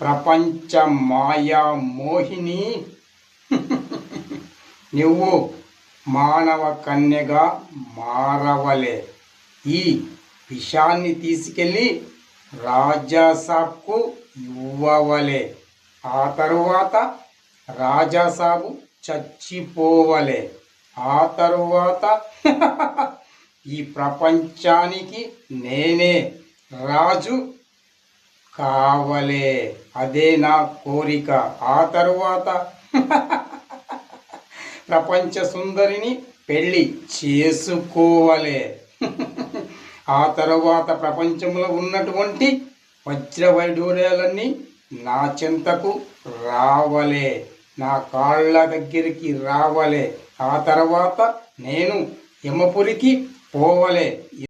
ప్రపంచ మాయా మోహిని నువ్వు మానవ కన్యగా మారవలే. ఈ విషాన్ని తీసుకెళ్ళి రాజాసాబ్కు ఇవ్వవలే. ఆ తరువాత రాజాసాబు చచ్చిపోవలే. ఆ తరువాత ఈ ప్రపంచానికి నేనే రాజు కావలే. అదే నా కోరిక. ఆ తరువాత ప్రపంచ సుందరిని పెళ్ళి చేసుకోవలే. ఆ తరువాత ప్రపంచంలో ఉన్నటువంటి వజ్రవైడూర్యాలన్నీ నా చింతకు రావలే. నా కాళ్ళ దగ్గరికి రావలే. ఆ తర్వాత నేను యమపురికి పోవలే